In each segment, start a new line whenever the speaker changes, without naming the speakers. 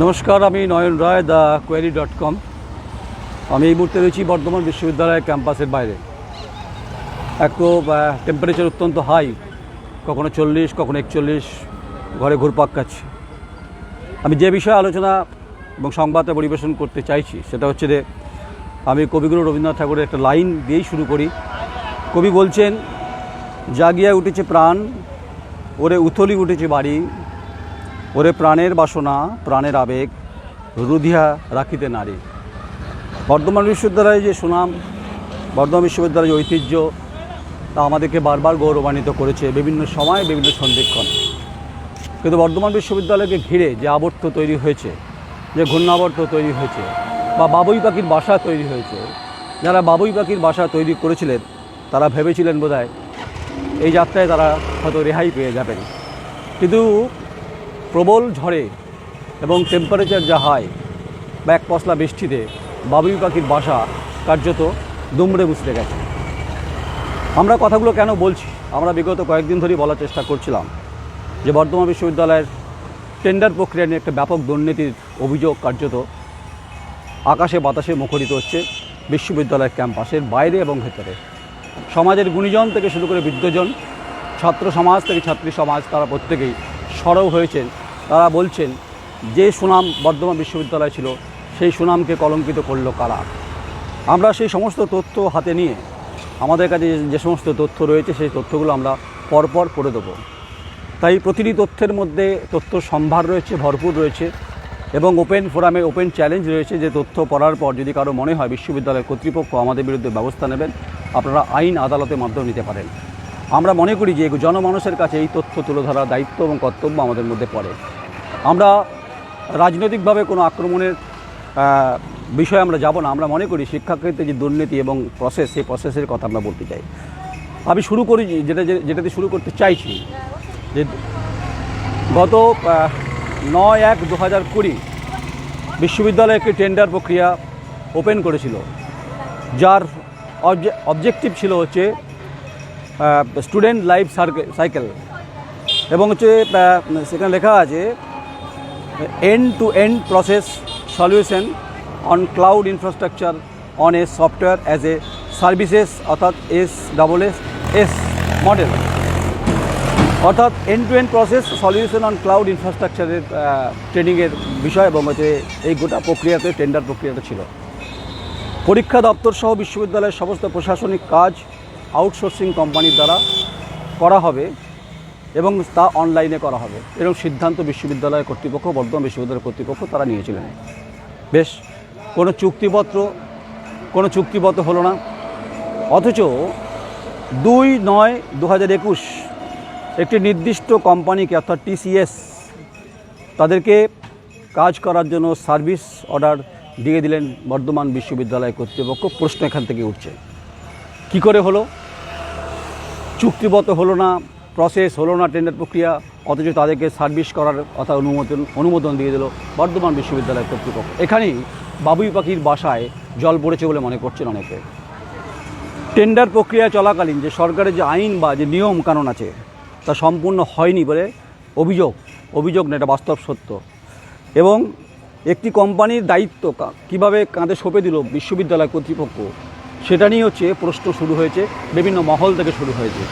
নমস্কার, আমি Nayan Roy, the query dot com. আমি এই মুহূর্তে রয়েছি বর্ধমান বিশ্ববিদ্যালয়ের ক্যাম্পাসের বাইরে। এক তো টেম্পারেচার অত্যন্ত হাই কখনো চল্লিশ, কখনো একচল্লিশ, ঘরে ঘুরপাক খাচ্ছে। আমি যে বিষয়ে আলোচনা এবং সংবাদটা পরিবেশন করতে চাইছি, সেটা হচ্ছে যে, আমি কবিগুরু রবীন্দ্রনাথ ঠাকুরের একটা লাইন দিয়েই শুরু করি। কবি বলছেন, জাগিয়া উঠেছে প্রাণ, ওরে উথলি উঠেছে বাড়ি ওরে প্রাণের বাসনা, প্রাণের আবেগ রুধিয়া রাখিতে নারী। বর্ধমান বিশ্ববিদ্যালয়ে যে সুনাম, বর্ধমান বিশ্ববিদ্যালয়ের ঐতিহ্য, তা আমাদেরকে বারবার গৌরবান্বিত করেছে বিভিন্ন সময় বিভিন্ন সন্ধিক্ষণ। কিন্তু বর্ধমান বিশ্ববিদ্যালয়কে ঘিরে যে আবর্ত তৈরি হয়েছে, যে ঘূর্ণাবর্ত তৈরি হয়েছে, বা বাবুই পাখির বাসা তৈরি হয়েছে, যারা বাবুই পাখির বাসা তৈরি করেছিলেন, তারা ভেবেছিলেন বোধহয় এই যাত্রায় তারা হয়তো রেহাই পেয়ে যাবেন। কিন্তু প্রবল ঝড়ে এবং টেম্পারেচার যা হয় বা এক পশলা বৃষ্টিতে বাবুই পাখির বাসা কার্যত দুমড়ে মুচড়ে গেছে। আমরা কথাগুলো কেন বলছি? আমরা বিগত কয়েকদিন ধরেই বলার চেষ্টা করছিলাম যে বর্ধমান বিশ্ববিদ্যালয়ের টেন্ডার প্রক্রিয়া নিয়ে একটা ব্যাপক দুর্নীতির অভিযোগ কার্যত আকাশে বাতাসে মুখরিত হচ্ছে বিশ্ববিদ্যালয়ের ক্যাম্পাসের বাইরে এবং ভেতরে। সমাজের গুণীজন থেকে শুরু করে বৃদ্ধজন, ছাত্র সমাজ থেকে ছাত্রী সমাজ, তারা প্রত্যেকেই সরব হয়েছেন তারা বলছেন, যে সুনাম বর্ধমান বিশ্ববিদ্যালয় ছিল, সেই সুনামকে কলঙ্কিত করল কারা? আমরা সেই সমস্ত তথ্য হাতে নিয়ে, আমাদের কাছে যে- সমস্ত তথ্য রয়েছে, সেই তথ্যগুলো আমরা পরপর করে দেবো। তাই প্রতিটি তথ্যের মধ্যে তথ্য সম্ভার রয়েছে, ভরপুর রয়েছে এবং ওপেন ফোরামে ওপেন চ্যালেঞ্জ রয়েছে যে তথ্য পড়ার পর যদি কারও মনে হয় বিশ্ববিদ্যালয় কর্তৃপক্ষ আমাদের বিরুদ্ধে ব্যবস্থা নেবেন, আপনারা আইন আদালতের মাধ্যমে নিতে পারেন। আমরা মনে করি যে জনমানুষের কাছে এই তথ্য তুলে ধরার দায়িত্ব এবং কর্তব্য আমাদের মধ্যে পড়ে। আমরা রাজনৈতিকভাবে কোনো আক্রমণের বিষয়ে আমরা যাব না। আমরা মনে করি শিক্ষাক্ষেত্রে যে দুর্নীতি এবং প্রসেস সেই প্রসেসের কথা আমরা বলতে চাই। আমি শুরু করি, যেটা যেটাতে শুরু করতে চাইছি যে গত নয় এক দু হাজার কুড়ি বিশ্ববিদ্যালয়ে একটি টেন্ডার প্রক্রিয়া ওপেন করেছিল। যার অবজেক্টিভ ছিল হচ্ছে স্টুডেন্ট লাইফ সাইকেল এবং হচ্ছে সেখানে লেখা আছে end to end process solution on cloud infrastructure on a software as a services অর্থাৎ S double S S model অর্থাৎ end to end process solution on cloud ইনফ্রাস্ট্রাকচারের ট্রেনিংয়ের বিষয় এবং হচ্ছে, এই গোটা প্রক্রিয়াতে টেন্ডার প্রক্রিয়াটা ছিল। পরীক্ষা দপ্তর সহ বিশ্ববিদ্যালয়ের সমস্ত প্রশাসনিক কাজ আউটসোর্সিং কোম্পানির দ্বারা করা হবে এবং তা অনলাইনে করা হবে এরকম সিদ্ধান্ত বিশ্ববিদ্যালয় কর্তৃপক্ষ, বর্ধমান বিশ্ববিদ্যালয় কর্তৃপক্ষ তারা নিয়েছিলেন। বেশ, কোনো চুক্তিপত্র কোনো চুক্তিপত্র হলো না। অথচ দুই নয় দু হাজার একুশ একটি নির্দিষ্ট কোম্পানিকে, অর্থাৎ টিসিএস, তাদেরকে কাজ করার জন্য সার্ভিস অর্ডার দিয়ে দিলেন বর্ধমান বিশ্ববিদ্যালয় কর্তৃপক্ষ। প্রশ্ন এখান থেকে উঠছে। কি করে হলো? চুক্তিবদ্ধ হলো না প্রসেস হলো না টেন্ডার প্রক্রিয়া, অথচ তাদেরকে সার্ভিস করার কথা অনুমোদন অনুমোদন দিয়ে দিল বর্ধমান বিশ্ববিদ্যালয় কর্তৃপক্ষ। এখানেই বাবুই পাখির বাসায় জল পড়েছে বলে মনে করছেন অনেকে। টেন্ডার প্রক্রিয়া চলাকালীন যে সরকারের যে আইন বা যে নিয়ম কানুন আছে, তা সম্পূর্ণ হয়নি বলে অভিযোগ অভিযোগ না, এটা বাস্তব সত্য। এবং একটি কোম্পানির দায়িত্ব কীভাবে কাঁধে সঁপে দিল বিশ্ববিদ্যালয় কর্তৃপক্ষ সেটা নিয়ে হচ্ছে প্রশ্ন শুরু হয়েছে, বিভিন্ন মহল থেকে শুরু হয়েছে।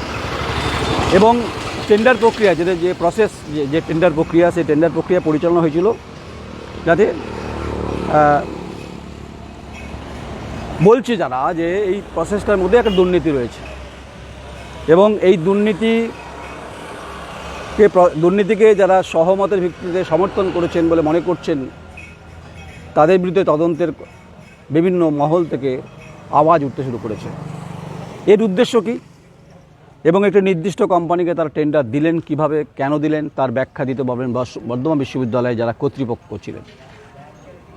এবং টেন্ডার প্রক্রিয়া, যেটা যে প্রসেস যে টেন্ডার প্রক্রিয়া, সেই টেন্ডার প্রক্রিয়া পরিচালনা হয়েছিল যাতে বলছে যারা যে এই প্রসেসটার মধ্যে একটা দুর্নীতি রয়েছে। এবং এই দুর্নীতিকে দুর্নীতিকে যারা সহমতের ভিত্তিতে সমর্থন করেছেন বলে মনে করছেন, তাদের বিরুদ্ধে তদন্তের বিভিন্ন মহল থেকে আওয়াজ উঠতে শুরু করেছে। এর উদ্দেশ্য কি? এবং একটি নির্দিষ্ট কোম্পানিকে তারা টেন্ডার দিলেন কীভাবে, কেন দিলেন, তার ব্যাখ্যা দিতে পারবেন বর্ধমান বিশ্ববিদ্যালয়ে যারা কর্তৃপক্ষ ছিলেন।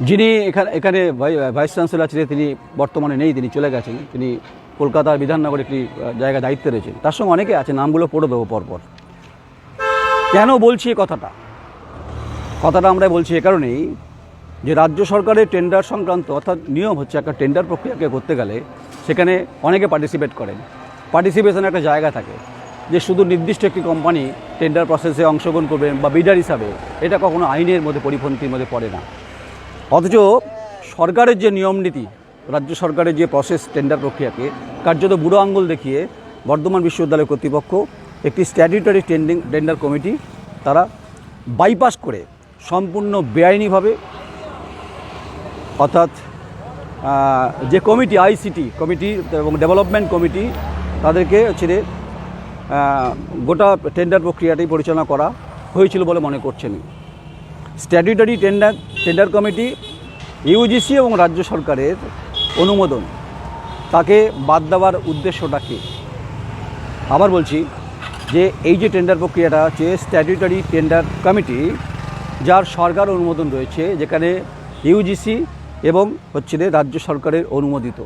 যিনি এখানে এখানে ভাই- ভাইস চ্যান্সেলর ছিলেন তিনি বর্তমানে নেই, তিনি চলে গেছেন। তিনি কলকাতার বিধাননগর একটি জায়গায় দায়িত্বে রয়েছেন। তার সঙ্গে অনেকে আছে নামগুলো পড়ে দেবো পরপর। কেন বলছি কথাটা? কথাটা আমরা বলছি এ কারণেই যে রাজ্য সরকারের টেন্ডার সংক্রান্ত অর্থাৎ নিয়ম হচ্ছে একটা টেন্ডার প্রক্রিয়াকে করতে গেলে সেখানে অনেকে পার্টিসিপেট করেন। পার্টিসিপেশনের একটা জায়গা থাকে যে শুধু নির্দিষ্ট একটি কোম্পানি টেন্ডার প্রসেসে অংশগ্রহণ করবেন বা বিডার হিসাবে এটা কখনো আইনের মধ্যে পরিপন্থীর মধ্যে পড়ে না। অথচ সরকারের যে নিয়ম নীতি, রাজ্য সরকারের যে প্রসেস টেন্ডার প্রক্রিয়াকে কার্যত বুড়ো আঙ্গুল দেখিয়ে বর্ধমান বিশ্ববিদ্যালয় কর্তৃপক্ষ একটি স্ট্যাটিউটারি টেন্ডিং টেন্ডার কমিটি তারা বাইপাস করে সম্পূর্ণ বেআইনিভাবে অর্থাৎ যে কমিটি আইসিটি কমিটি এবং ডেভেলপমেন্ট কমিটি, তাদেরকে ছেড়ে গোটা টেন্ডার প্রক্রিয়াটি পরিচালনা করা হয়েছিল বলে মনে করছেন। Statutory tender tender committee UGC এবং রাজ্য সরকারের অনুমোদন। তাকে বাদ দেওয়ার উদ্দেশ্যটা কী? আবার বলছি যে, এই যে টেন্ডার প্রক্রিয়াটা হচ্ছে স্ট্যাটিউটারি টেন্ডার কমিটি, যার সরকার অনুমোদন রয়েছে, যেখানে ইউজিসি এবং হচ্ছে যে রাজ্য সরকারের অনুমোদিত।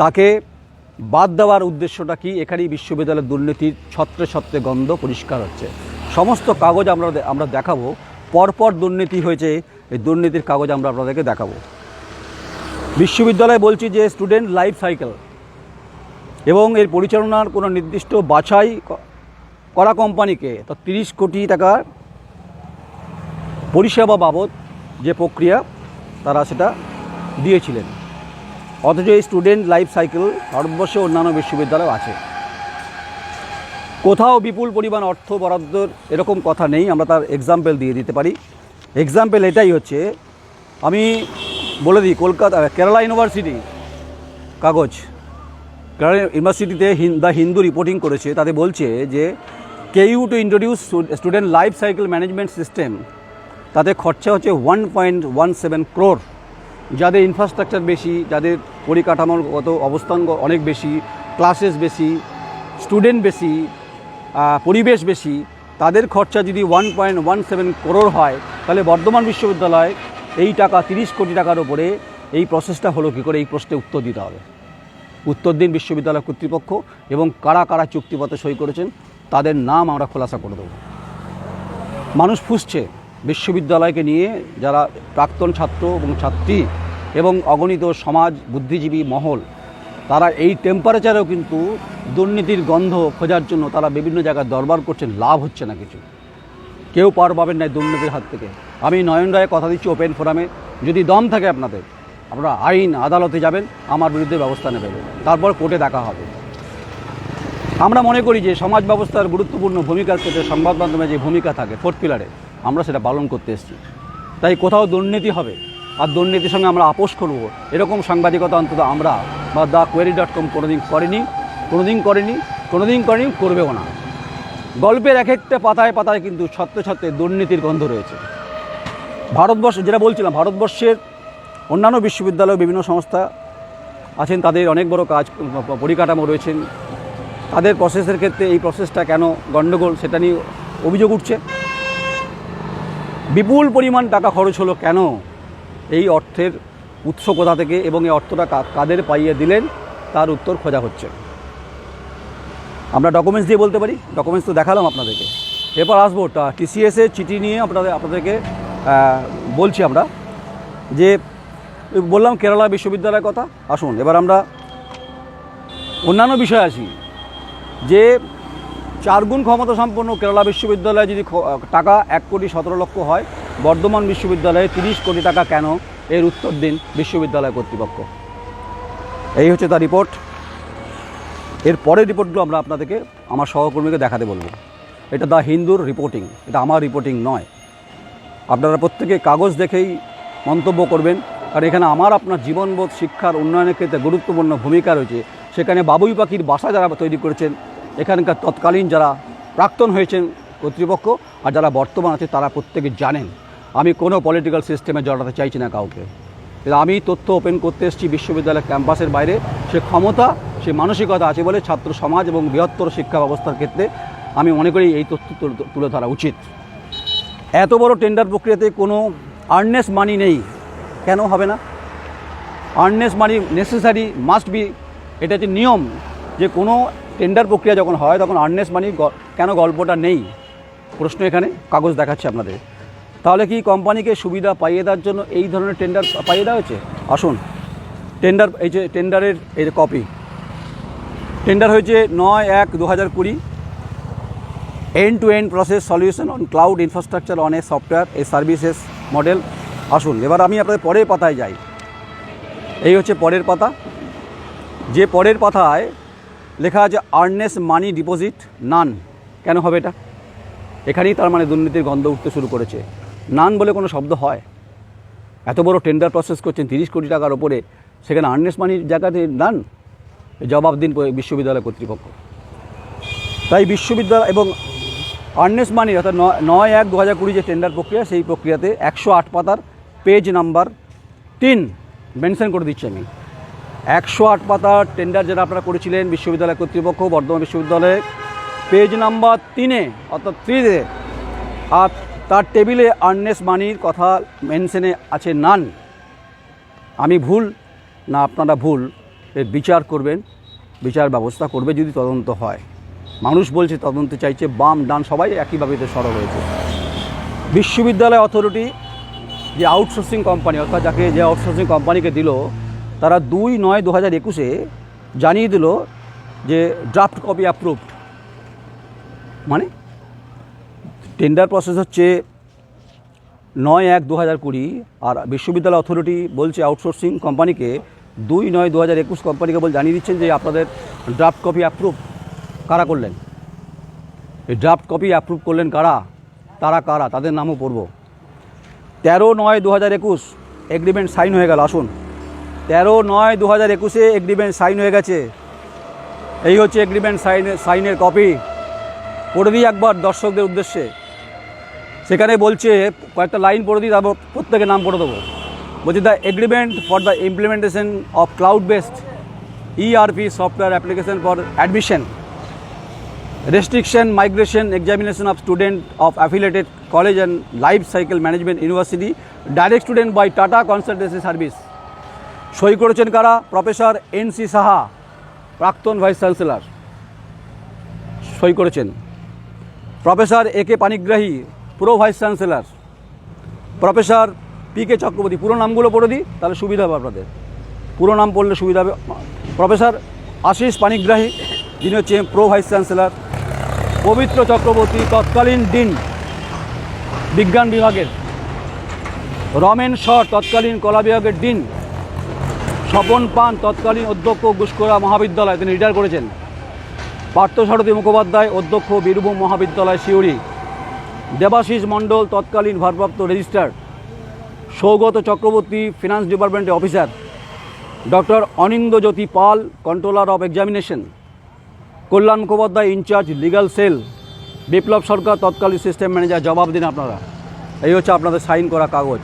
তাকে বাদ দেওয়ার উদ্দেশ্যটা কি? এখানেই বিশ্ববিদ্যালয়ের দুর্নীতির ছত্রে ছত্রে গন্ধ পরিষ্কার হচ্ছে। সমস্ত কাগজ আমরা আমরা দেখাবো। পরপর দুর্নীতি হয়েছে। এই দুর্নীতির কাগজ আমরা আপনাদেরকে দেখাবো। বিশ্ববিদ্যালয় বলছি যে স্টুডেন্ট লাইফ সাইকেল এবং এর পরিচালনার কোনো নির্দিষ্ট বাছাই করা কোম্পানিকে তো তিরিশ কোটি টাকার পরিষেবা বাবদ যে প্রক্রিয়া তারা সেটা দিয়েছিলেন। অথচ এই স্টুডেন্ট লাইফ সাইকেল ভারতবর্ষে অন্যান্য বিশ্ববিদ্যালয় আছে। কোথাও বিপুল পরিমাণ অর্থ বরাদ্দর এরকম কথা নেই, আমরা তার এক্সাম্পল দিয়ে দিতে পারি। এক্সাম্পল এটাই হচ্ছে, আমি বলে দিই, কলকাতা, কেরালা ইউনিভার্সিটি কাগজ, কেরালা ইউনিভার্সিটিতে দ্য হিন্দু রিপোর্টিং করেছে, তাতে বলছে যে KU to introduce student life cycle management system তাতে খরচা হচ্ছে one point one seven crore যাদের ইনফ্রাস্ট্রাকচার বেশি, যাদের পরিকাঠামোগত অবস্থান অনেক বেশি ক্লাসেস বেশি স্টুডেন্ট বেশি পরিবেশ বেশি, তাদের খরচা যদি one point one seven crore হয়, তাহলে বর্ধমান বিশ্ববিদ্যালয় এই টাকা তিরিশ কোটি টাকার ওপরে এই প্রসেসটা হলো কী করে? এই প্রশ্নে উত্তর দিতে হবে। উত্তর দিন বিশ্ববিদ্যালয় কর্তৃপক্ষ এবং কারা কারা চুক্তিপত্রে সই করেছেন, তাদের নাম আমরা খোলাসা করে দেবো। মানুষ ফুসছে। বিশ্ববিদ্যালয়কে নিয়ে যারা প্রাক্তন ছাত্র এবং ছাত্রী এবং অগণিত সমাজ বুদ্ধিজীবী মহল, তারা এই টেম্পারেচারেও কিন্তু দুর্নীতির গন্ধ খোঁজার জন্য তারা বিভিন্ন জায়গায় দরবার করছেন, লাভ হচ্ছে না কিছু। কেউ পার পাবেন না দুর্নীতির হাত থেকে। আমি নয়ন রায় কথা দিচ্ছি ওপেন ফোরামে, যদি দম থাকে আপনাদের, আপনারা আইন আদালতে যাবেন, আমার বিরুদ্ধে ব্যবস্থা নেবেন। তারপর কোর্টে দেখা হবে। আমরা মনে করি যে সমাজ ব্যবস্থার গুরুত্বপূর্ণ ভূমিকার ক্ষেত্রে সংবাদ মাধ্যমে যে ভূমিকা থাকে ফোর্থ পিলারে আমরা সেটা পালন করতে এসেছি। তাই কোথাও দুর্নীতি হবে, আর দুর্নীতির সঙ্গে আমরা আপোষ করব। এরকম সাংবাদিকতা অন্তত আমরা বা দ্য কোয়েরি ডট কম কোনোদিন করেনি কোনোদিন করেনি কোনোদিন করেনি, করবেও না। গল্পের এক একটা পাতায় পাতায় কিন্তু ছত্রে ছত্রে দুর্নীতির গন্ধ রয়েছে। ভারতবর্ষ, যেটা বলছিলাম, ভারতবর্ষের অন্যান্য বিশ্ববিদ্যালয়, বিভিন্ন সংস্থা আছেন, তাদের অনেক বড় কাজ, পরিকাঠামো রয়েছেন। তাদের প্রসেসের ক্ষেত্রে এই প্রসেসটা কেন গণ্ডগোল, সেটা নিয়ে অভিযোগ উঠছে। বিপুল পরিমাণ টাকা খরচ হলো কেন? এই অর্থের উৎস কোথা থেকে এবং এই অর্থটা কাদের পাইয়ে দিলেন? তার উত্তর খোঁজা হচ্ছে। আমরা ডকুমেন্টস দিয়ে বলতে পারি। ডকুমেন্টস তো দেখালাম আপনাদেরকে। এরপর আসব টিসিএসের চিঠি নিয়ে আপনাদের, আপনাদেরকে বলছি আমরা যে, বললাম কেরালা বিশ্ববিদ্যালয়ের কথা। আসুন, এবার আমরা অন্যান্য বিষয় আসি। যে চারগুণ ক্ষমতা সম্পন্ন কেরালা বিশ্ববিদ্যালয়ে যদি টাকা এক কোটি সতেরো লক্ষ হয়, বর্ধমান বিশ্ববিদ্যালয়ে তিরিশ কোটি টাকা কেন? এর উত্তর দিন বিশ্ববিদ্যালয় কর্তৃপক্ষ। এই হচ্ছে তার রিপোর্ট। এর পরের রিপোর্টগুলো আমরা আপনাদেরকে, আমার সহকর্মীকে দেখাতে বলব। এটা দ্য হিন্দুর রিপোর্টিং, এটা আমার রিপোর্টিং নয়। আপনারা প্রত্যেকে কাগজ দেখেই মন্তব্য করবেন, কারণ এখানে আমার, আপনার জীবনবোধ, শিক্ষার উন্নয়নের ক্ষেত্রে গুরুত্বপূর্ণ ভূমিকা রয়েছে। সেখানে বাবুই পাখির বাসা যারা তৈরি করেছেন এখানকার তৎকালীন যারা প্রাক্তন হয়েছেন কর্তৃপক্ষ আর যারা বর্তমান আছে, তারা প্রত্যেকে জানেন। আমি কোনো পলিটিক্যাল সিস্টেমে জড়াতে চাইছি না কাউকে। আমি তথ্য ওপেন করতে এসেছি বিশ্ববিদ্যালয় ক্যাম্পাসের বাইরে। সে ক্ষমতা, সে মানসিকতা আছে বলে ছাত্র সমাজ এবং বৃহত্তর শিক্ষা ব্যবস্থার ক্ষেত্রে আমি মনে করি এই তথ্য তুলে- ধরা উচিত। এত বড় টেন্ডার প্রক্রিয়াতে কোনো আর্নেস মানি নেই। কেন হবে না? Earnest money necessary must be এটা হচ্ছে নিয়ম যে কোনো টেন্ডার প্রক্রিয়া যখন হয়, তখন আর্নেস মানি কেন গল্পটা নেই? প্রশ্ন এখানে, কাগজ দেখাচ্ছে আপনাদের। তাহলে কি কোম্পানিকে সুবিধা পাইয়ে দেওয়ার জন্য এই ধরনের টেন্ডার পাইয়ে দেওয়া হয়েছে? আসুন টেন্ডার এই যে টেন্ডারের এই যে কপি টেন্ডার হয়েছে নয় এক দু হাজার কুড়ি। End to end process solution on cloud infrastructure on a software, a services model আসুন, এবার আমি আপনাদের পরের পাতায় যাই। এই হচ্ছে পরের পাতা। যে পরের পাতায় লেখা আছে আর্নেস মানি ডিপোজিট নান কেন হবে এটা? এখানেই তার মানে দুর্নীতির গন্ধ উঠতে শুরু করেছে। নান বলে কোনো শব্দ হয়? এত বড় টেন্ডার প্রসেস করছেন তিরিশ কোটি টাকার ওপরে, সেখানে আর্নেস মানির জায়গাতে নান জবাব দিন বিশ্ববিদ্যালয় কর্তৃপক্ষ। তাই বিশ্ববিদ্যালয় এবং আর্নেস মানি অর্থাৎ নয়- এক দু হাজার কুড়ি যে টেন্ডার প্রক্রিয়া, সেই প্রক্রিয়াতে একশো আট পাতার পেজ নাম্বার তিন মেনশন করে দিচ্ছি আমি। একশো আট পাতার টেন্ডার যেটা আপনারা করেছিলেন বিশ্ববিদ্যালয় কর্তৃপক্ষ, বর্ধমান বিশ্ববিদ্যালয়ে। পেজ নাম্বার তিনে, অর্থাৎ থ্রিতে আর তার টেবিলে আর্নেস মানির কথা মেনশনে আছে নান আমি ভুল? না, আপনারা ভুল। এর বিচার করবেন, বিচার ব্যবস্থা করবে যদি তদন্ত হয়। মানুষ বলছে তদন্ত চাইছে, বাম ডান সবাই একইভাবে এতে সরব হয়েছে। বিশ্ববিদ্যালয় অথরিটি যে আউটসোর্সিং কোম্পানি অর্থাৎ যাকে যে আউটসোর্সিং কোম্পানিকে দিল তারা দুই নয় দু হাজার একুশে জানিয়ে দিল যে ড্রাফট কপি অ্যাপ্রুভড মানে টেন্ডার প্রসেস হচ্ছে নয় এক দু হাজার কুড়ি, আর বিশ্ববিদ্যালয় অথরিটি বলছে আউটসোর্সিং কোম্পানিকে দুই নয় দু হাজার একুশ কোম্পানিকে বল জানিয়ে দিচ্ছেন যে আপনাদের ড্রাফট কপি অ্যাপ্রুভ কারা করলেন? এই ড্রাফট কপি অ্যাপ্রুভ করলেন কারা? তারা কারা? তাদের নামও পড়ব। তেরো নয় দু হাজার একুশ এগ্রিমেন্ট সাইন হয়ে গেল, আসুন। তেরো নয় দু হাজার একুশে এগ্রিমেন্ট সাইন হয়ে গেছে। এই হচ্ছে এগ্রিমেন্ট সাইন সাইনের কপি পড়ে দিই একবার দর্শকদের উদ্দেশ্যে। সেখানে বলছে, কয়েকটা লাইন পড়ে দিই, তারপর প্রত্যেকের নাম পড়ে দেবো। বলছে the agreement for the implementation of cloud based ERP software application for admission restriction, migration, examination of student of affiliated college and life cycle management university, direct student by tata consultancy service. সই করেছেন কারা? Professor N C Saha, প্রাক্তন vice chancellor. সই করেছেন। Professor A K Panigrahi, pro vice chancellor. Professor P K Chakraborty, পুরো নামগুলো পড়ে দিই, তাহলে সুবিধা হবে আপনাদের। পুরো নাম পড়লে সুবিধা হবে। প্রফেসর আশিস পানিগ্রাহী, যিনি হচ্ছে pro vice chancellor. Pabitra Chakraborty তৎকালীন ডিন, বিজ্ঞান বিভাগের। রমেন শর, তৎকালীন কলা বিভাগের ডিন। স্বপন পান তৎকালীন অধ্যক্ষ গুসকরা মহাবিদ্যালয়, তিনি রিটায়ার করেছেন। পার্থসারথী মুখোপাধ্যায়, অধ্যক্ষ বীরভূম মহাবিদ্যালয়, সিউড়ি। দেবাশিস মণ্ডল, তৎকালীন ভারপ্রাপ্ত রেজিস্ট্রার। সৌগত চক্রবর্তী ফিনান্স ডিপার্টমেন্টের officer doctor Anindyajyoti Pal controller of examination Kalyan Mukhopadhyay incharge legal cell Biplab Sarkar, তৎকালীন সিস্টেম ম্যানেজার জবাব দিন আপনারা। এই হচ্ছে আপনাদের সাইন করা কাগজ।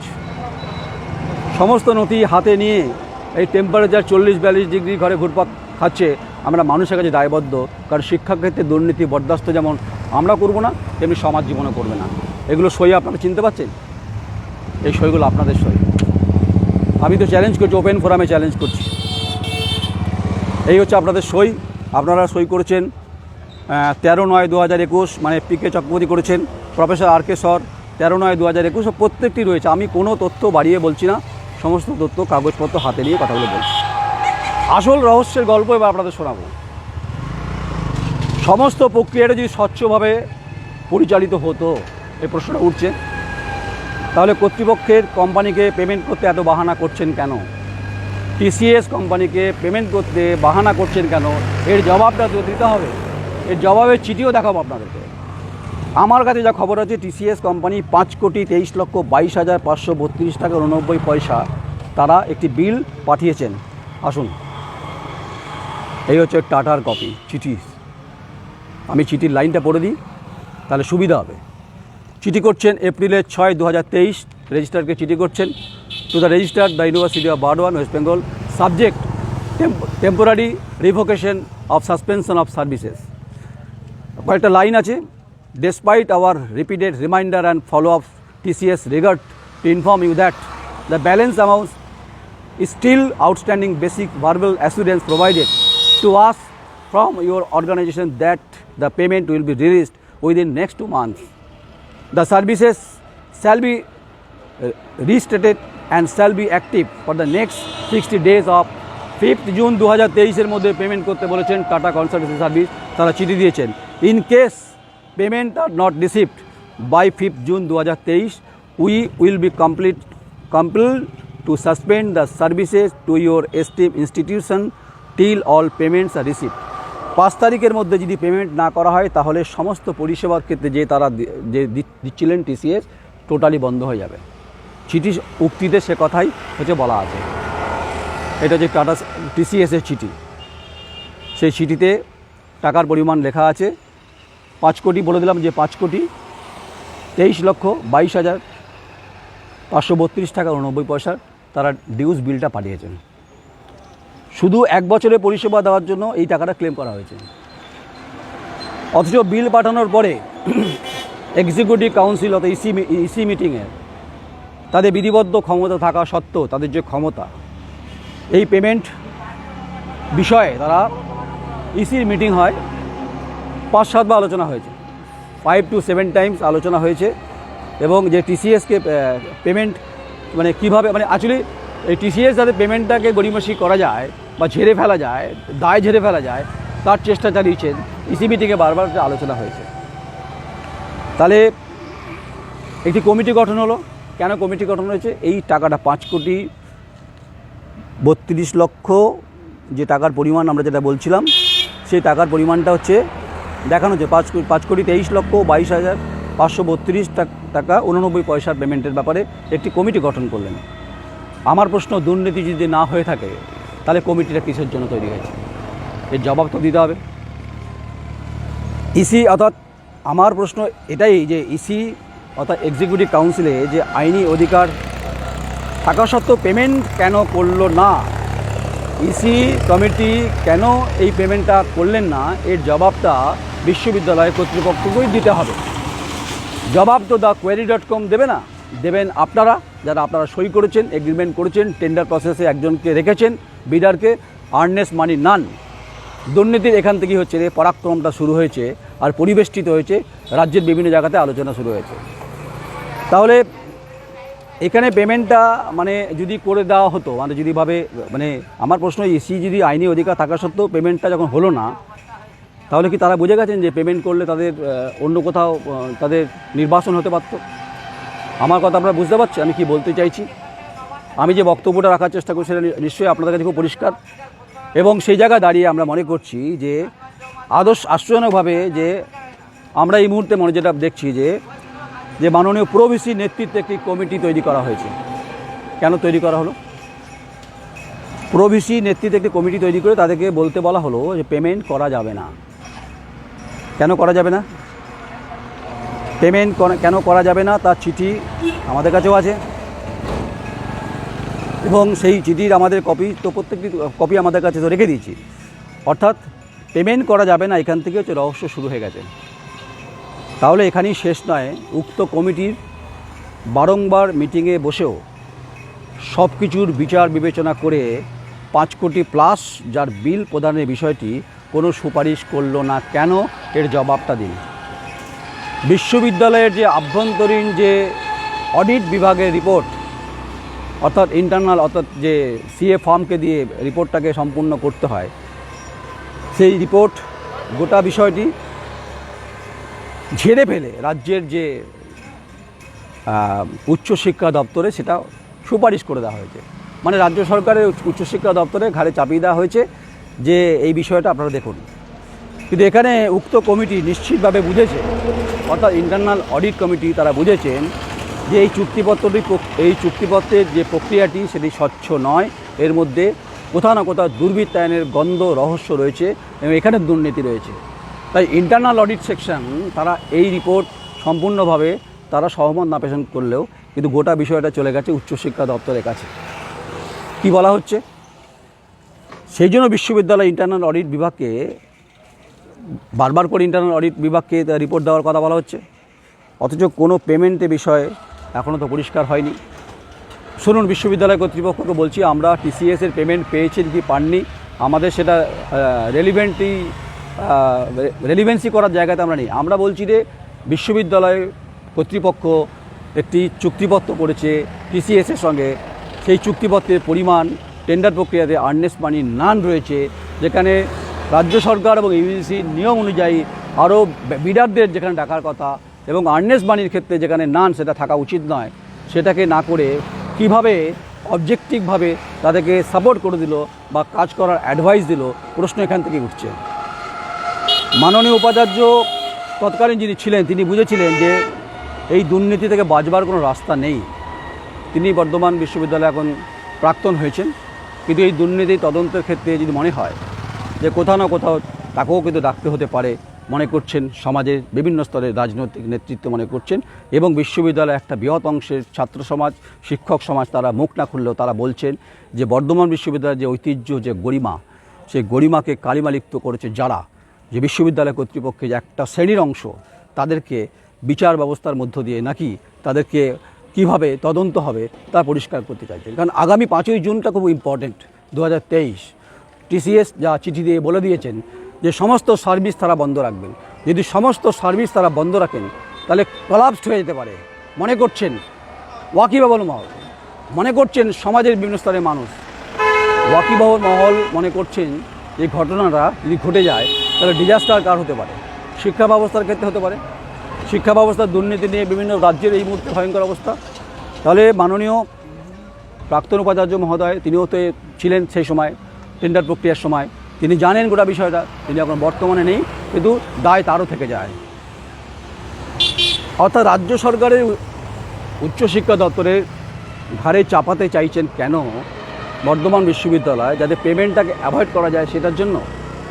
সমস্ত নথি হাতে নিয়ে এই টেম্পারেচার চল্লিশ বিয়াল্লিশ ডিগ্রি ঘরে ঘুরপাক খাচ্ছে, আমরা মানুষের কাছে দায়বদ্ধ। কারণ শিক্ষাক্ষেত্রে দুর্নীতি, বরদাস্ত যেমন আমরা করব না, তেমনি সমাজ জীবনে করবে না। এগুলো সই আপনারা চিনতে পারছেন? এই সইগুলো আপনাদের সই। আমি তো চ্যালেঞ্জ করছি ওপেন ফোরামে চ্যালেঞ্জ করছি। এই হচ্ছে আপনাদের সই। আপনারা সই করেছেন তেরো নয় দু হাজার একুশ মানে পি কে চক্রবর্তী করেছেন। প্রফেসর আর কে সর তেরো নয় দু হাজার একুশ প্রত্যেকটি রয়েছে। আমি কোনো তথ্য বাড়িয়ে বলছি না। সমস্ত তথ্য, কাগজপত্র হাতে নিয়ে কথাগুলো বলছি। আসল রহস্যের গল্প এবার আপনাদের শোনাবো। সমস্ত প্রক্রিয়াটা যদি স্বচ্ছভাবে পরিচালিত হতো, এই প্রশ্নটা উঠছে, তাহলে কর্তৃপক্ষের কোম্পানিকে পেমেন্ট করতে এত বাহানা করছেন কেন? টিসিএস কোম্পানিকে পেমেন্ট করতে বাহানা করছেন কেন? এর জবাবটা তো দিতে হবে। এর জবাবের চিঠিও দেখাবো আপনাদেরকে। আমার কাছে যা খবর আছে টিসিএস কোম্পানি পাঁচ কোটি তেইশ লক্ষ বাইশ হাজার পাঁচশো বত্রিশ টাকা উননব্বই পয়সা তারা একটি বিল পাঠিয়েছেন। আসুন, এই হচ্ছে টাটার কপি চিঠি। আমি চিঠির লাইনটা পড়ে দিই, তাহলে সুবিধা হবে। চিঠি করছেন এপ্রিলের ছয় দু হাজার তেইশ রেজিস্টারকে চিঠি করছেন। To the registrar the university of Burdwan west Bengal subject temporary revocation of suspension of services কয়েকটা লাইন আছে our repeated reminder and follow up TCS regard to inform you that the balance amount is still outstanding basic verbal assurance provided to us from your organization that the payment will be released within next two months. The services shall be uh, restated and shall be active for the next 60 days of fifth June দু হাজার তেইশের মধ্যে payment করতে বলেছেন Tata consultancy service তারা চিঠি payment are not received by fifth June দু হাজার তেইশ। We will be complete complete to suspend the services to your esteem institution till all payments are received পাঁচ তারিখের মধ্যে যদি পেমেন্ট না করা হয়, তাহলে সমস্ত পরিষেবার ক্ষেত্রে যে তারা যে দিচ্ছিলেন টিসিএস, টোটালি বন্ধ হয়ে যাবে। চিঠি উক্তিতে সে কথাই হচ্ছে বলা আছে। এটা হচ্ছে টাটা টিসিএসের চিঠি। সেই চিঠিতে টাকার পরিমাণ লেখা আছে। পাঁচ কোটি বলে দিলাম যে পাঁচ কোটি, তেইশ লক্ষ বাইশ হাজার পাঁচশো বত্রিশ টাকা উনব্বই পয়সার তারা ডিউজ বিলটা পাঠিয়েছেন। শুধু এক বছরের পরিষেবা দেওয়ার জন্য এই টাকাটা ক্লেম করা হয়েছে। অথচ বিল পাঠানোর পরে এক্সিকিউটিভ কাউন্সিল অর্থাৎ ইসি ইসি মিটিংয়ে তাদের বিধিবদ্ধ ক্ষমতা থাকা সত্ত্বেও তাদের যে ক্ষমতা, এই পেমেন্ট বিষয়ে তারা ইসির মিটিং হয়। পাঁচ সাতবার আলোচনা হয়েছে। ফাইভ টু সেভেন টাইমস আলোচনা হয়েছে এবং যে টিসিএসকে পেমেন্ট মানে কীভাবে মানে অ্যাকচুয়ালি এই টিসিএস যাতে পেমেন্টটাকে গড়িমসি করা যায় বা ঝেড়ে ফেলা যায়, দায় ঝেড়ে ফেলা যায়, তার চেষ্টা চালিয়েছেন ইসি মিটিংয়ে বারবার একটা আলোচনা হয়েছে। তাহলে একটি কমিটি গঠন হলো। কেন কমিটি গঠন হয়েছে? এই টাকাটা পাঁচ কোটি বত্রিশ লক্ষ যে টাকার পরিমাণ আমরা যেটা বলছিলাম, সেই টাকার পরিমাণটা হচ্ছে দেখানো হচ্ছে পাঁচ পাঁচ কোটি তেইশ লক্ষ বাইশ হাজার পাঁচশো বত্রিশ টাকা উননব্বই পয়সার পেমেন্টের ব্যাপারে একটি কমিটি গঠন করলেন। আমার প্রশ্ন, দুর্নীতি যদি না হয়ে থাকে, তাহলে কমিটিটা কিসের জন্য তৈরি হয়েছে? এর জবাব তো দিতে হবে। ইসি অর্থাৎ আমার প্রশ্ন এটাই যে ইসি অর্থাৎ এক্সিকিউটিভ কাউন্সিলে যে আইনি অধিকার থাকা সত্ত্বেও পেমেন্ট কেন করল না, ইসি কমিটি কেন এই পেমেন্টটা করলেন না, এর জবাবটা বিশ্ববিদ্যালয় কর্তৃপক্ষকেই দিতে হবে। জবাব to the query dot com দেবে না। দেবেন আপনারা, যারা আপনারা সই করেছেন এগ্রিমেন্ট করেছেন টেন্ডার প্রসেসে একজনকে রেখেছেন বিডারকে আর্নেস মানি নান দুর্নীতির এখান থেকেই হচ্ছে রে পরাক্রমটা শুরু হয়েছে আর পরিবেষ্টিত হয়েছে, রাজ্যের বিভিন্ন জায়গাতে আলোচনা শুরু হয়েছে। তাহলে এখানে পেমেন্টটা মানে যদি করে দেওয়া হতো মানে যদি ভাবে মানে আমার প্রশ্ন ইসি যদি আইনি অধিকার থাকা সত্ত্বেও পেমেন্টটা যখন হলো না তাহলে কি তারা বুঝে গেছেন যে পেমেন্ট করলে তাদের অন্য কোথাও তাদের নির্বাসন হতে পারতো? আমার কথা আপনারা বুঝতে পারছি আমি কি বলতে চাইছি? আমি যে বক্তব্যটা রাখার চেষ্টা করছি সেটা নিশ্চয়ই আপনাদের কাছে খুব পরিষ্কার। এবং সেই জায়গায় দাঁড়িয়ে আমরা মনে করছি যে আদর্শ আশ্চর্যজনকভাবে যে আমরা এই মুহূর্তে মনে যেটা দেখছি যে যে মাননীয় প্রভিসি নেতৃত্বে একটি কমিটি তৈরি করা হয়েছে। কেন তৈরি করা হলো? প্রভিসি নেতৃত্বে একটি কমিটি তৈরি করে তাদেরকে বলতে বলা হলো যে পেমেন্ট করা যাবে না। কেন করা যাবে না? পেমেন্ট কেন করা যাবে না? তার চিঠি আমাদের কাছেও আছে। এবং সেই চিঠির আমাদের কপি তো প্রত্যেকটি কপি আমাদের কাছে তো রেখে দিয়েছি। অর্থাৎ পেমেন্ট করা যাবে না, এখান থেকে হচ্ছে রহস্য শুরু হয়ে গেছে। তাহলে এখানেই শেষ নয়। উক্ত কমিটির বারংবার মিটিংয়ে বসেও সব কিছুর বিচার বিবেচনা করে পাঁচ কোটি প্লাস যার বিল প্রদানের বিষয়টি কোনো সুপারিশ করল না কেন? এর জবাবটা দিন। বিশ্ববিদ্যালয়ের যে আভ্যন্তরীণ যে অডিট বিভাগের রিপোর্ট, অর্থাৎ ইন্টারনাল, অর্থাৎ যে সিএ ফর্মকে দিয়ে রিপোর্টটাকে সম্পূর্ণ করতে হয়, সেই রিপোর্ট, গোটা বিষয়টি ঝেড়ে ফেলে রাজ্যের যে উচ্চশিক্ষা দপ্তরে সেটা সুপারিশ করে দেওয়া হয়েছে। মানে রাজ্য সরকারের উচ্চশিক্ষা দপ্তরে ঘাড়ে চাপিয়ে দেওয়া হয়েছে। যে এই বিষয়টা আপনারা দেখুন। কিন্তু এখানে উক্ত কমিটি নিশ্চিতভাবে বুঝেছে, অর্থাৎ ইন্টারনাল অডিট কমিটি তারা বুঝেছেন যে এই চুক্তিপত্রটি এই চুক্তিপত্রের যে প্রক্রিয়াটি সেটি স্বচ্ছ নয়, এর মধ্যে কোথাও না কোথাও দুর্বৃত্তায়নের গন্ধ, রহস্য রয়েছে এবং এখানে দুর্নীতি রয়েছে। তাই ইন্টারনাল অডিট সেকশন তারা এই রিপোর্ট সম্পূর্ণভাবে তারা সহমত না পেশন করলেও কিন্তু গোটা বিষয়টা চলে গেছে উচ্চশিক্ষা দপ্তরের কাছে। কি বলা হচ্ছে? সেই জন্য বিশ্ববিদ্যালয় ইন্টারনাল অডিট বিভাগকে, বারবার করে ইন্টারনাল অডিট বিভাগকে রিপোর্ট দেওয়ার কথা বলা হচ্ছে। অথচ কোনো পেমেন্টের বিষয়ে এখনও তো পরিষ্কার হয়নি। শুনুন, বিশ্ববিদ্যালয় কর্তৃপক্ষকে বলছি, আমরা টিসিএস এর পেমেন্ট পেয়েছি কি পাননি, আমাদের সেটা রেলিভেন্টই রেলিভেন্সি করার জায়গাতে আমরা নেই। আমরা বলছি যে, বিশ্ববিদ্যালয় কর্তৃপক্ষ একটি চুক্তিপত্র করেছে টিসিএস এর সঙ্গে। সেই চুক্তিপত্রের পরিমাণ টেন্ডার প্রক্রিয়াতে আর্নেস মানি নান রয়েছে, যেখানে রাজ্য সরকার এবং ইউজিসির নিয়ম অনুযায়ী আরও বিডারদের যেখানে ডাকার কথা এবং আর্নেস্ট বাণীর ক্ষেত্রে যেখানে নান, সেটা থাকা উচিত নয়। সেটাকে না করে কীভাবে অবজেক্টিভভাবে তাদেরকে সাপোর্ট করে দিল বা কাজ করার অ্যাডভাইস দিল, প্রশ্ন এখান থেকে উঠছে। মাননীয় উপাচার্য তৎকালীন যিনি ছিলেন, তিনি বুঝেছিলেন যে এই দুর্নীতি থেকে বাঁচবার কোনো রাস্তা নেই। তিনি বর্ধমান বিশ্ববিদ্যালয়ে এখন প্রাক্তন হয়েছেন। কিন্তু এই দুর্নীতি তদন্তের ক্ষেত্রে যদি মনে হয় যে কোথাও না কোথাও তাকেও কিন্তু ডাকতে হতে পারে মনে করছেন সমাজের বিভিন্ন স্তরের রাজনৈতিক নেতৃত্ব মনে করছেন এবং বিশ্ববিদ্যালয়ের একটা বৃহৎ অংশের ছাত্র সমাজ, শিক্ষক সমাজ তারা মুখ না খুললেও তারা বলছেন যে বর্ধমান বিশ্ববিদ্যালয়ের যে ঐতিহ্য, যে গরিমা, সেই গরিমাকে কালিমালিপ্ত করেছে যারা, যে বিশ্ববিদ্যালয় কর্তৃপক্ষের একটা শ্রেণির অংশ, তাদেরকে বিচার ব্যবস্থার মধ্য দিয়ে নাকি তাদেরকে কীভাবে তদন্ত হবে তা পরিষ্কার করতে চাইছেন। কারণ আগামী পাঁচই জুনটা খুব ইম্পর্টেন্ট দু হাজার তেইশ টিসিএস যা চিঠি দিয়ে বলে দিয়েছেন যে সমস্ত সার্ভিস তারা বন্ধ রাখবেন। যদি সমস্ত সার্ভিস তারা বন্ধ রাখেন, তাহলে কলাপসড হয়ে যেতে পারে। মনে করছেন ওয়াকিবাবল মহল। মনে করছেন সমাজের বিভিন্ন স্তরের মানুষ। ওয়াকিবহল মহল মনে করছেন যে ঘটনাটা যদি ঘটে যায়, তাহলে ডিজাস্টার কার হতে পারে? শিক্ষা ব্যবস্থার ক্ষেত্রে হতে পারে শিক্ষা ব্যবস্থার দুর্নীতি নিয়ে বিভিন্ন রাজ্যের এই মুহূর্তে ভয়ঙ্কর অবস্থা। তাহলে মাননীয় প্রাক্তন উপাচার্য মহোদয়, তিনিও তো ছিলেন সেই সময় টেন্ডার প্রক্রিয়ার সময়। তিনি জানেন গোটা বিষয়টা, তিনি এখন বর্তমানে নেই, কিন্তু দায় তারও থেকে যায়। অর্থাৎ রাজ্য সরকারের উচ্চশিক্ষা দপ্তরের ঘাড়ে চাপাতে চাইছেন কেন বর্ধমান বিশ্ববিদ্যালয়, যাতে পেমেন্টটাকে অ্যাভয়েড করা যায় সেটার জন্য?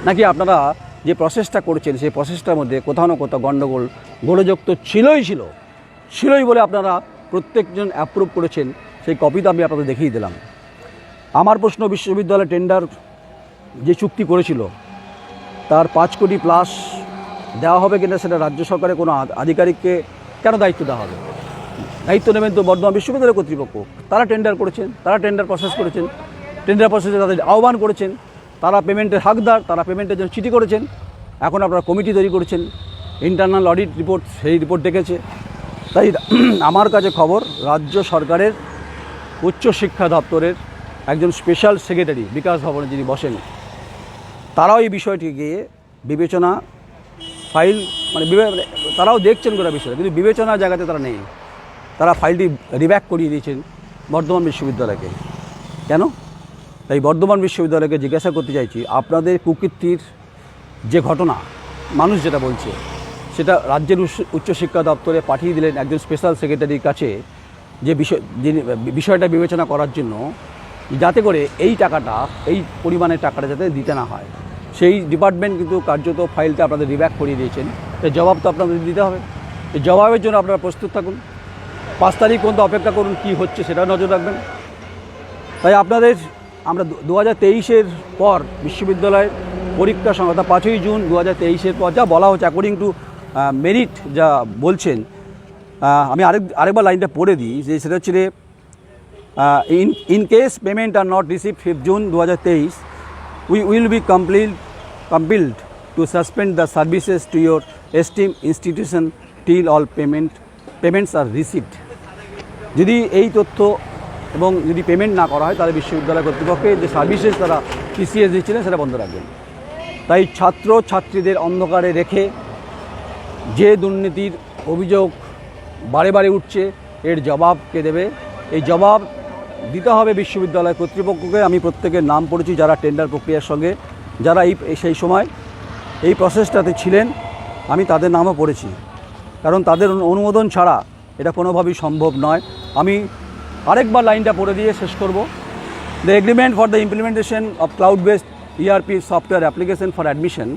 নাকি আপনারা যে প্রসেসটা করছেন, সেই প্রসেসটার মধ্যে কোথাও না কোথাও গণ্ডগোল, গোলযোগ তো ছিলই ছিল, ছিলই বলে আপনারা প্রত্যেকজন অ্যাপ্রুভ করেছেন, সেই কপি তো আমি আপনাদের দেখিয়ে দিলাম। আমার প্রশ্ন, বিশ্ববিদ্যালয় টেন্ডার যে চুক্তি করেছিল, তার পাঁচ কোটি প্লাস দেওয়া হবে কিনা সেটা রাজ্য সরকারের কোনো আধ- আধিকারিককে কেন দায়িত্ব দেওয়া হবে? দায়িত্ব নেবেন তো বর্ধমান বিশ্ববিদ্যালয় কর্তৃপক্ষ। তারা টেন্ডার করেছেন, তারা টেন্ডার প্রসেস করেছেন টেন্ডার প্রসেসে তাদের আহ্বান করেছেন তারা পেমেন্টের হাকদার, তারা পেমেন্টের জন্য চিঠি করেছেন। এখন আপনারা কমিটি তৈরি করেছেন। ইন্টারনাল অডিট রিপোর্ট, সেই রিপোর্ট দেখেছে। তাই আমার কাছে খবর, রাজ্য সরকারের উচ্চশিক্ষা দপ্তরের একজন স্পেশাল সেক্রেটারি, বিকাশ ভবনে যিনি বসেন, তারাও এই বিষয়টিকে বিবেচনা ফাইল মানে মানে তারাও দেখছেন গোটা বিষয়টা, কিন্তু বিবেচনার জায়গাতে তারা নেই। তারা ফাইলটি রিব্যাক করিয়ে দিয়েছেন বর্ধমান বিশ্ববিদ্যালয়কে। কেন? তাই বর্ধমান বিশ্ববিদ্যালয়কে জিজ্ঞাসা করতে চাইছি, আপনাদের কুকীর্তির যে ঘটনা, মানুষ যেটা বলছে, সেটা রাজ্যের উচ্চ- উচ্চশিক্ষা দপ্তরে পাঠিয়ে দিলেন একজন স্পেশাল সেক্রেটারির কাছে যে বিষয়, যিনি, বিষয়টা বিবেচনা করার জন্য, যাতে করে এই টাকাটা, এই পরিমাণের টাকাটা যাতে দিতে না হয়। সেই ডিপার্টমেন্ট কিন্তু কার্যত ফাইলটা আপনাদের রিব্যাক করিয়ে দিয়েছেন। তো জবাব তো আপনাদের দিতে হবে। জবাবের জন্য আপনারা প্রস্তুত থাকুন। পাঁচ তারিখ পর্যন্ত অপেক্ষা করুন কী হচ্ছে, সেটাও নজর রাখবেন। তাই আপনাদের আমরা দু হাজার তেইশের পর বিশ্ববিদ্যালয়ের পরীক্ষা সংখ্যা অর্থাৎ পাঁচই জুন দু হাজার তেইশের পর যা বলা হচ্ছে অ্যাকর্ডিং টু মেরিট যা বলছেন আমি আরেক আরেকবার লাইনটা পড়ে দিই, যে সেটা হচ্ছে যে in in case payment are not receive fifth June দু হাজার তেইশ we will be complete compiled to suspend the services to your esteem institution till all payment payments are received যদি এই তথ্য এবং যদি পেমেন্ট না করা হয়, তাহলে বিশ্ববিদ্যালয় কর্তৃপক্ষের যে সার্ভিসেস তারা টিসিএস দিচ্ছিলেন, সেটা বন্ধ রাখবেন। তাই ছাত্র ছাত্রীদের অন্ধকারে রেখে যে দুর্নীতির অভিযোগ বারে বারে উঠছে, এর জবাব কে দেবে? এই জবাব দিতে হবে বিশ্ববিদ্যালয় কর্তৃপক্ষকে। আমি প্রত্যেকের নাম পড়েছি যারা টেন্ডার প্রক্রিয়ার সঙ্গে, যারা এই, সেই সময় এই প্রসেসটাতে ছিলেন, আমি তাদের নামও পড়েছি। কারণ তাদের অনুমোদন ছাড়া এটা কোনোভাবেই সম্ভব নয়। আমি আরেকবার লাইনটা পড়ে দিয়ে শেষ করব। The agreement for the implementation of cloud based ERP software application for admission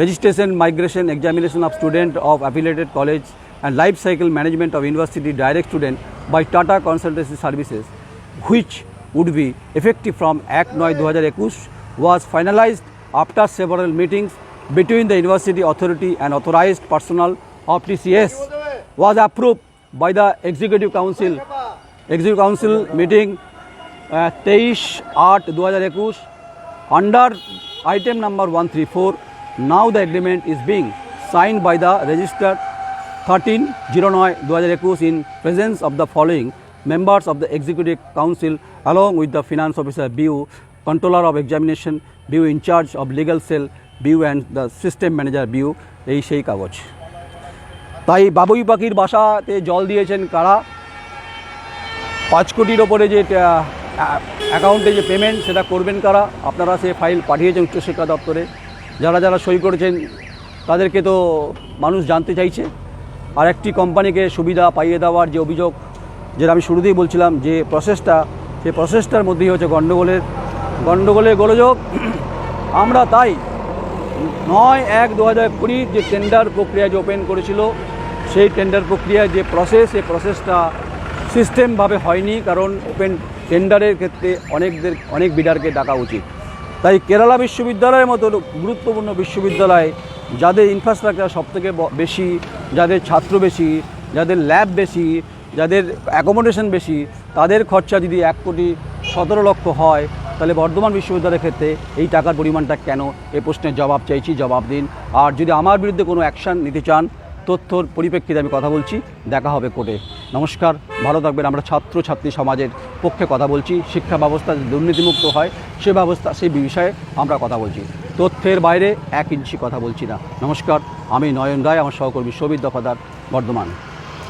registration migration examination of student of affiliated college and life cycle management of university direct student by Tata consultancy services which would be effective from এক নয় দু হাজার একুশ was finalised after several meetings between the university authority and authorised personal of TCS was approve by the executive council executive council meeting তেইশ আট দু হাজার একুশ under item number one three four now the agreement is being sign by the registrar thirteen zero নয় দু হাজার একুশ in presence of the following members of the executive council along with the finance officer BU controller of examination BU incharge of legal cell BU and the system manager BU এই সেই কাগজ। তাই বাবুই পাখির বাসাতে জল দিয়েছেন কারা? পাঁচ কোটির ওপরে যে অ্যাকাউন্টে যে পেমেন্ট সেটা করবেন কারা? আপনারা সে ফাইল পাঠিয়েছেন উচ্চশিক্ষা দপ্তরে। যারা যারা সই করেছেন, তাদেরকে তো মানুষ জানতে চাইছে। আর একটি কোম্পানিকে সুবিধা পাইয়ে দেওয়ার যে অভিযোগ, যেটা আমি শুরুতেই বলছিলাম, যে প্রসেসটা সেই প্রসেসটার মধ্যেই হচ্ছে গণ্ডগোলের গণ্ডগোলের গোলযোগ। আমরা তাই নয় এক দু হাজার কুড়ির যে টেন্ডার প্রক্রিয়া যে ওপেন করেছিল, সেই টেন্ডার প্রক্রিয়ার যে প্রসেস সেই প্রসেসটা সিস্টেমভাবে হয়নি, কারণ ওপেন টেন্ডারের ক্ষেত্রে অনেকদের, অনেক বিডারকে ডাকা উচিত। তাই কেরালা বিশ্ববিদ্যালয়ের মতো গুরুত্বপূর্ণ বিশ্ববিদ্যালয়ে, যাদের ইনফ্রাস্ট্রাকচার সবথেকে বেশি, যাদের ছাত্র বেশি, যাদের ল্যাব বেশি, যাদের অ্যাকোমোডেশন বেশি, তাদের খরচা যদি এক কোটি সতেরো লক্ষ হয়, তাহলে বর্ধমান বিশ্ববিদ্যালয়ের ক্ষেত্রে এই টাকার পরিমাণটা কেন? এ প্রশ্নের জবাব চাইছি, জবাব দিন। আর যদি আমার বিরুদ্ধে কোনো অ্যাকশান নিতে চান তথ্যর পরিপ্রেক্ষিতে আমি কথা বলছি। দেখা হবে কোর্টে। নমস্কার, ভালো থাকবেন। আমরা ছাত্র, ছাত্রী সমাজের পক্ষে কথা বলছি। শিক্ষা ব্যবস্থা দুর্নীতিমুক্ত হয়, সে ব্যবস্থা সেই বিষয়ে আমরা কথা বলছি। তথ্যের বাইরে এক ইঞ্চি কথা বলছি না। নমস্কার, আমি নয়ন রায়, আমার সহকর্মী সৌবিদ দফাদার, বর্ধমান।